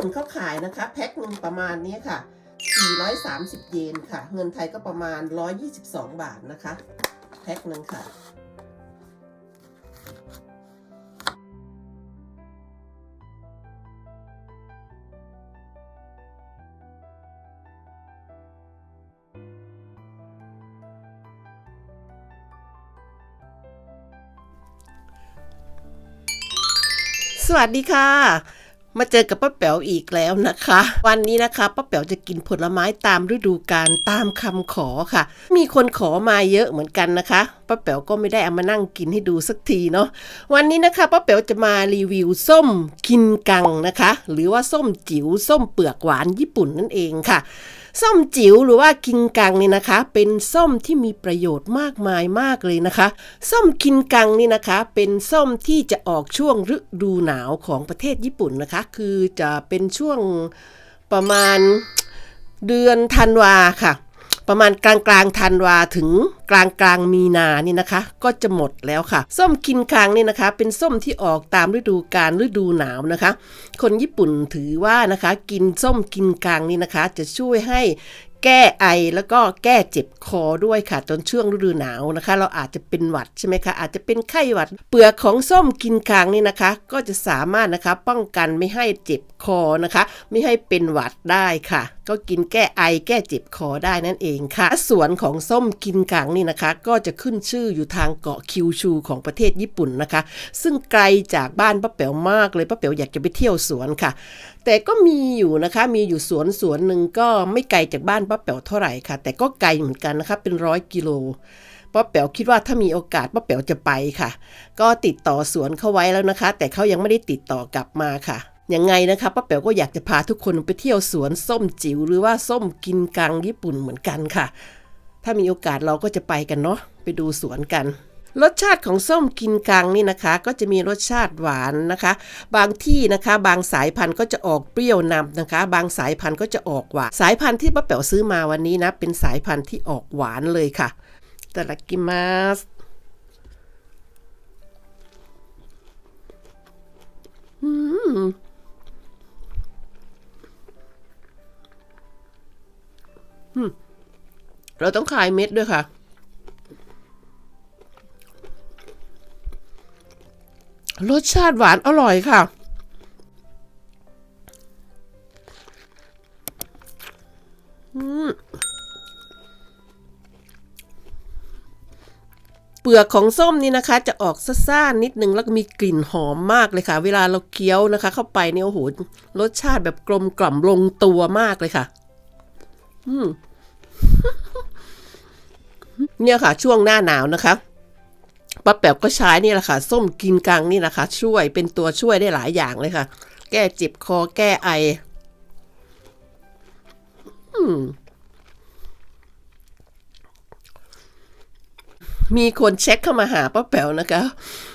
ปุ่นเขาขายนะคะ แพ็คหนึ่งประมาณนี้ค่ะ 430 เยนค่ะ เงินไทยก็ประมาณ 122 บาทนะคะ แพ็คหนึ่งค่ะสวัสดีค่ะ มาเจอกับป้าแป๋วอีกแล้วนะคะ วันนี้นะคะป้าแป๋วจะกินผลไม้ตามฤดูกาลตามคำขอค่ะ มีคนขอมาเยอะเหมือนกันนะคะป้าแป๋วก็ไม่ได้เอามานั่งกินให้ดูสักทีเนาะวันนี้นะคะป้าแป๋วจะมารีวิวส้มกินกังนะคะ หรือว่าส้มจิ๋วส้มเปลือกหวานญี่ปุ่นนั่นเองค่ะส้มจิ๋วหรือว่ากินกังนี่นะคะ เป็นส้มที่มีประโยชน์มากมายมากเลยนะคะ ส้มกินกังนี่นะคะ เป็นส้มที่จะออกช่วงฤดูหนาวของประเทศญี่ปุ่นนะคะ คือจะเป็นช่วงประมาณเดือนธันวาค่ะ ประมาณกลางกลางธันวาถึงกลางกลางมีนานี่นะคะ ก็จะหมดแล้วค่ะ ส้มคินคังนี่นะคะ เป็นส้มที่ออกตามฤดูกาลฤดูหนาวนะคะ คนญี่ปุ่นถือว่านะคะ กินส้มกินกังนี่นะคะ จะช่วยให้ แก้ไอแล้วก็แก้เจ็บคอด้วยค่ะจนช่วงฤดูหนาวนะคะ เราอาจจะเป็นหวัดใช่ไหมคะ อาจจะเป็นไข้หวัด เปลือกของส้มกินกางนี่นะคะ ก็จะสามารถนะคะป้องกันไม่ให้เจ็บคอนะคะ ไม่ให้เป็นหวัดได้ค่ะ ก็กินแก้ไอแก้เจ็บคอได้นั่นเองค่ะ สวนของส้มกินกังนี่นะคะ ก็จะขึ้นชื่ออยู่ทางเกาะคิวชูของประเทศญี่ปุ่นนะคะ ซึ่งไกลจากบ้านป้าแป๋วมากเลยป้าแป๋วอยากจะไปเที่ยวสวนค่ะ แต่ก็มีอยู่นะคะมีอยู่สวนสวนหนึ่งก็ไม่ไกลจากบ้านป้าแป๋วเท่าไหร่ค่ะ แต่ก็ไกลเหมือนกันนะคะเป็นร้อยกิโลป้าแป๋วคิดว่าถ้ามีโอกาสป้าแป๋วจะไปค่ะ ก็ติดต่อสวนเขาไว้แล้วนะคะ แต่เขายังไม่ได้ติดต่อกลับมาค่ะยังไงนะคะป้าแป๋วก็อยากจะพาทุกคนไปเที่ยวสวนส้มจิ๋วหรือว่าส้มกินกังญี่ปุ่นเหมือนกันค่ะ ถ้ามีโอกาสเราก็จะไปกันเนาะไปดูสวนกัน รสชาติของส้มกินกังนี่นะคะ ก็จะมีรสชาติหวานนะคะ บางที่นะคะบางสายพันธุ์ก็จะออกเปรี้ยวนำนะคะ บางสายพันธุ์ก็จะออกหวานสายพันธุ์ที่ป้าแป๋วซื้อมาวันนี้นะเป็นสายพันธุ์ที่ออกหวานเลยค่ะตะลักกิมัสเราต้องคายเม็ดด้วยค่ะ รสชาติหวานอร่อยค่ะ เปลือกของส้มนี่นะคะ จะออกซ่าๆนิดนึงแล้วก็มีกลิ่นหอมมากเลยค่ะ เวลาเราเคี้ยวนะคะ เข้าไปเนี่ยโอ้โหรสชาติแบบกลมกล่อมลงตัวมากเลยค่ะ อืมเนี่ยค่ะ ช่วงหน้าหนาวนะคะ ป้าแป๋วก็ใช้นี่แหละค่ะ ส้มกินกังนี่นะคะ ช่วยเป็นตัวช่วยได้หลายอย่างเลยค่ะ แก้เจ็บคอแก้ไอ อืมมีคนเช็คเข้ามาหาป้าแป๋วนะคะ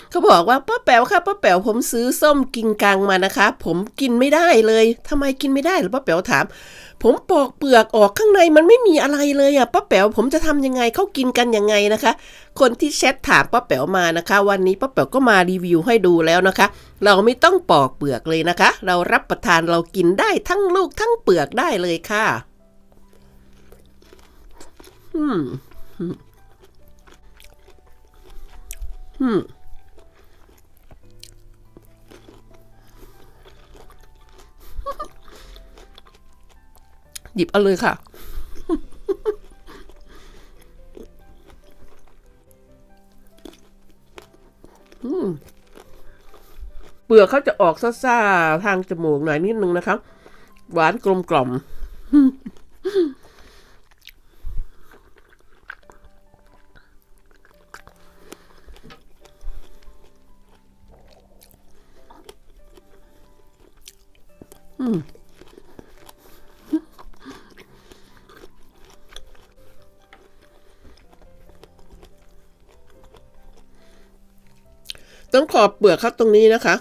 เขาบอกว่าป้าแป๋วค่ะป้าแป๋วผมซื้อส้มกินกังมานะคะ ผมกินไม่ได้เลยทำไมกินไม่ได้หรือป้าแป๋วถาม ผมปอกเปลือกออกข้างในมันไม่มีอะไรเลยอะป้าแป๋วผมจะทำยังไงเขากินกันยังไงนะคะ คนที่แชทถามป้าแป๋วมานะคะ วันนี้ป้าแป๋วก็มารีวิวให้ดูแล้วนะคะ เราไม่ต้องปอกเปลือกเลยนะคะ เรารับประทานเรากินได้ทั้งลูกทั้งเปลือกได้เลยค่ะอืมอืม หยิบเอาเลยค่ะ เปลือกเขาจะออกซ่าๆ ทางจมูกหน่อยนิดนึงนะคะ หวานกลมกล่อม ต้องขอบเปลือกเขาตรงนี้นะคะ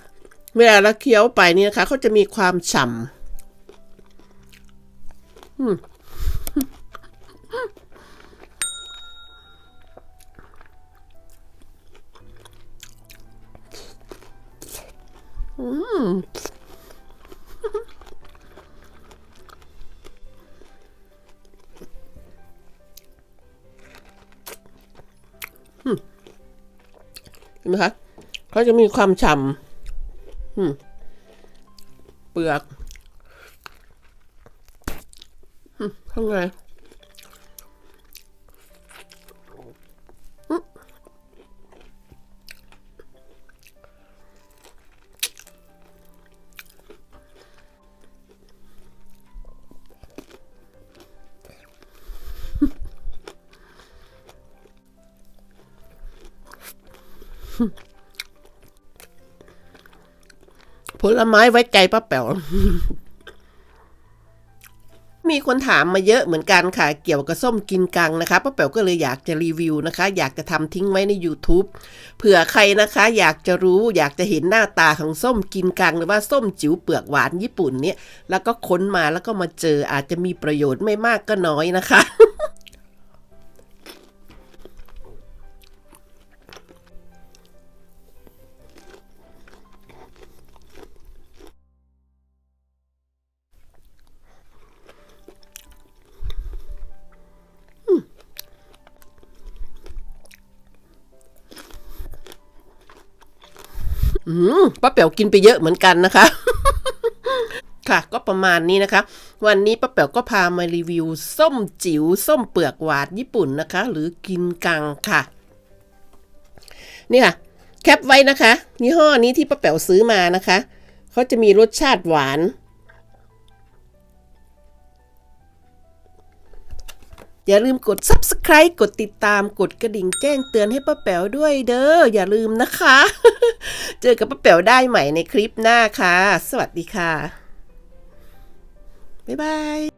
เวลาเราเคี้ยวไปนี่นะคะเขาจะมีความฉ่ำอืมเห็นไหมคะ เขาจะมีความฉ่ำเปลือกข้างในอื ลไม้ไว้ใจป้าแป๋ว มีคนถามมาเยอะเหมือนกันค่ะ เกี่ยวกับส้มกินกังนะคะป้าแป๋วก็เลยอยากจะรีวิวนะคะ อยากจะทำทิ้งไว้ใน YouTube เผื่อใครนะคะ อยากจะรู้อยากจะเห็นหน้าตาของส้มกินกัง หรือว่าส้มจิ๋วเปลือกหวานญี่ปุ่นเนี่ยแล้วก็ค้นมาแล้วก็มาเจออาจจะมีประโยชน์ไม่มากก็น้อยนะคะ อืมป้าเป๋วกินไปเยอะเหมือนกันนะคะ ค่ะ ก็ประมาณนี้นะคะ วันนี้ป้าเป๋วก็พามารีวิว ส้มจิ๋วส้มเปลือกหวานญี่ปุ่นนะคะ หรือกินกังค่ะ นี่ค่ะ แคปไว้นะคะยี่ห้อนี้ที่ป้าเป๋วซื้อมานะคะเขาจะมีรสชาติหวาน อย่าลืมกด subscribe กดติดตามกดกระดิ่งแจ้งเตือนให้ป้าแป๋วด้วยเด้ออย่าลืมนะคะ เจอกับป้าแป๋วได้ใหม่ในคลิปหน้าค่ะ สวัสดีค่ะ บ๊ายบาย